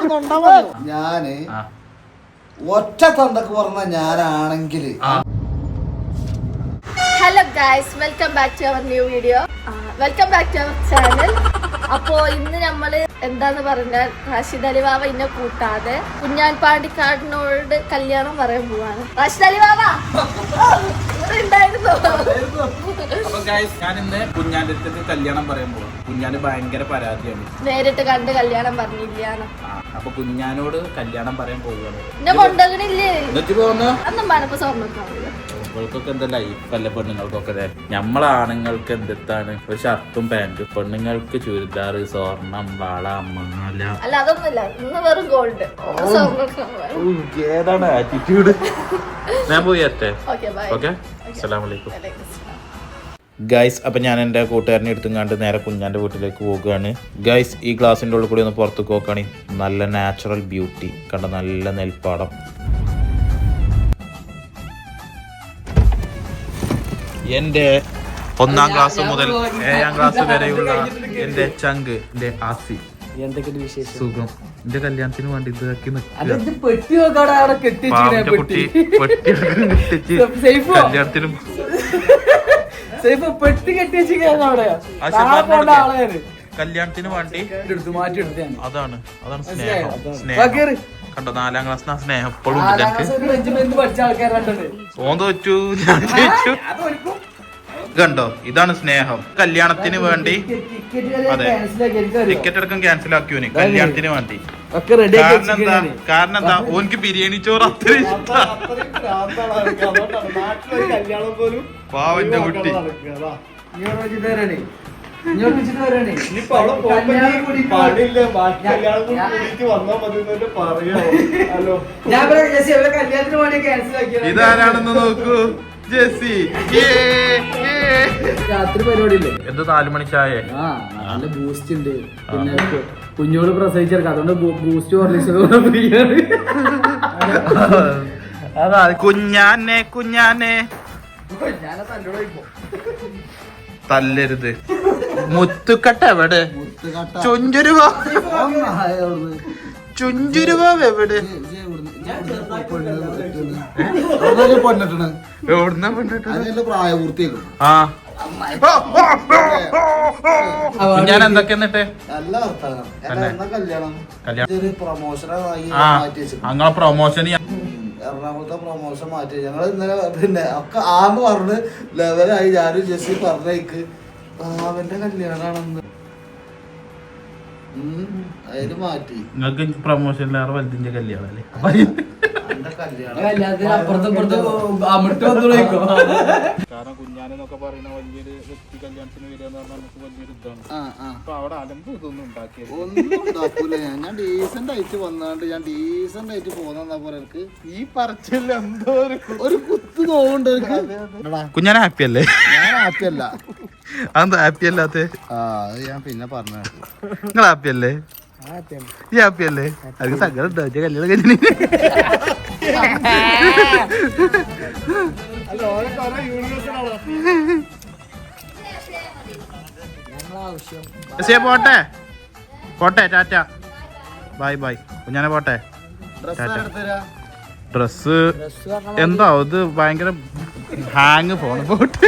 ഞാൻ. ഒറ്റ തന്തക്ക് പറഞ്ഞ ഞാനാണെങ്കിൽ. Hello guys welcome back to our new video welcome back to our channel അപ്പോ ഇന്ന് നമ്മൾ എന്താന്ന് പറഞ്ഞാൽ റാഷിദ് അലി ബാബ ഇന്നെ കൂട്ടാതെ കുഞ്ഞാൻ പാണ്ടിക്കാടിനോട് കല്യാണം പറയാൻ പോവാണ്. റാഷിദ് അലി ബാബ ഇവിടെ ഉണ്ടായിരുന്നു. ഗൈസ് ഞാൻ ഇന്ന് കുഞ്ഞാന്റെ അടുത്തേക്ക് കല്യാണം പറയുമ്പോൾ കുഞ്ഞാന് ഭയങ്കര പരാതിയാണ്. നേരിട്ട് കണ്ട് കല്യാണം പറഞ്ഞില്ല. അപ്പൊ കുഞ്ഞാനോട് കല്യാണം പറയാൻ പോവുകയാണ് എന്നെ കൊണ്ടുപോകണില്ലേ എന്നിട്ട് പോകുന്ന അന്നും മനപ്പ് സ്വർണക്കാവില്ല പെണ്ണുങ്ങൾക്കൊക്കെ എന്താ ലൈഫ് അല്ല പെണ്ണുങ്ങൾക്കൊക്കെ അല്ലേ? നമ്മളാണുങ്ങൾക്ക് എന്തെത്താണ്? ഒരു ഷർട്ടും പാന്റും. പെണ്ണുങ്ങൾക്ക് ചുരിദാർ സ്വർണം വള മാല. അല്ല അതൊന്നുമില്ല. ഇന്ന് വെറും ഗോൾഡ് സ്വർണം ഏതാണ് ആറ്റിറ്റ്യൂഡ് ഞാൻ പോയി അറ്റേ. ഓക്കെ അസ്സലാമലൈക്കും ഗൈസ് അപ്പം ഞാൻ എന്റെ കൂട്ടുകാരനെ എടുത്തും കണ്ട് നേരെ കുഞ്ഞാന്റെ വീട്ടിലേക്ക് പോകുകയാണ് ഗൈസ് ഈ ഗ്ലാസിന്റെ ഉള്ളിൽ കൂടി ഒന്ന് പുറത്തേക്ക് നോക്കുകയാണ്. നല്ല നാച്ചുറൽ ബ്യൂട്ടി കണ്ട നല്ല നെൽപ്പാടം. എന്റെ ഒന്നാം ക്ലാസ് മുതൽ ഏഴാം ക്ലാസ് വരെയുള്ള എന്റെ ചങ്ക് എന്റെ ആസി. എന്തൊക്കെ സുഖം. കല്യാണത്തിന് വേണ്ടി ഇതാക്കി കല്യാണത്തിനും സേഫ് പെട്ടി കെട്ടി വെച്ചിരിക്കുകയാണ് അവിടെ. നാളെ പോണ്ട കല്യാണത്തിന് വേണ്ടി എടുത്തു മാറ്റി എടുത്തു ഞാൻ. അതാണ് അതാണ്? സ്നേഹം. കണ്ടോ നാലാം ക്ലാസ് ആ സ്നേഹം എപ്പോഴും ഓൻ തോറ്റു ഞാൻ ജയിച്ചു. കണ്ടോ? ഇതാണ് സ്നേഹം. കല്യാണത്തിന് വേണ്ടി അതെ. ടിക്കറ്റ് അടക്കം ക്യാൻസൽ ആക്കിയോന് കല്യാണത്തിന് വേണ്ടി. കാരണം എന്താ? കാരണം എന്താ? ഓൻക്ക് ബിരിയാണി ചോറ് അത്ര ഇഷ്ടാ. പാവന്റെ കുട്ടി. ഇതാരാണെന്ന് നോക്കൂ. ജെസ്സി. ഏ. രാത്രി പരിപാടി ഇല്ലേ എന്ത് നാലു മണി ചായ? ആ നല്ല ബൂസ്റ്റ് ഉണ്ട്. പിന്നെ കുഞ്ഞോട് പ്രസവിച്ചെടുക്കാം. അതുകൊണ്ട് ബൂസ്റ്റ് ഓർലിസ് കുഞ്ഞാനെ കുഞ്ഞാനെ. തല്ലരുത്. മുത്തുക്കട്ട എവിടെ? ചുഞ്ചുരുവ. ചുഞ്ചുരുവ എവിടെ? ഞാൻ എന്തൊക്കെ എന്നിട്ട്? അങ്ങനെ പ്രൊമോഷൻ എറണാകുളത്തെ പ്രൊമോഷൻ മാറ്റി ഞങ്ങൾ ഇന്നലെ പിന്നെ ഒക്കെ ആന്ന് പറഞ്ഞ് ലെവലായി ഞാനും ജെസ്സി പറഞ്ഞേക്ക് അവന്റെ കല്യാണാണെന്ന്. ഉം, അതിന് മാറ്റി. നിങ്ങൾക്ക് പ്രൊമോഷൻ വലുതിന്റെ കല്യാണം അല്ലേ കല്യാണത്തിന് അപ്പുറത്തും ഇപ്പുറത്തും അമിട്ട് വന്നോളൂ കാരണം കുഞ്ഞാനെന്നൊക്കെ പറയുന്ന വലിയൊരു വ്യക്തി കല്യാണത്തിന് വരിക എന്ന് പറഞ്ഞാൽ നമുക്ക് വലിയൊരു ഇതാണ്. അപ്പൊ അവിടെ അലമ്പ് ഇതൊന്നും ഉണ്ടാക്കിയത് ഒന്നും ഉണ്ടാക്കൂല. ഞാൻ ഞാൻ ഡീസന്റ് ആയിട്ട് വന്നാണ്ട് ഞാൻ ഡീസന്റ് ആയിട്ട് പോന്നാ പോലെ ഈ പറച്ചില്ല എന്തോ ഒരു ഒരു കുത്ത് നോവുണ്ട് കുഞ്ഞാന കുഞ്ഞാൻ ഹാപ്പി അല്ലേ? ഞാൻ ഹാപ്പി അല്ല. അതെന്താ ഹാപ്പി അല്ലാത്ത? ആ അത് ഞാൻ പിന്നെ പറഞ്ഞു നിങ്ങൾ ഹാപ്പി അല്ലേ? ഈ ഹാപ്പി അല്ലേ? അത് സങ്കടം ഉണ്ടോ? കല്യാണം കഴിഞ്ഞു പോട്ടെ? പോട്ടെ ടാറ്റ. Bye bye. കുഞ്ഞാനെ പോട്ടെ. ഡ്രസ് എന്താ ഇത് ഭയങ്കര ഹാങ് ഫോൺ പോട്ട്.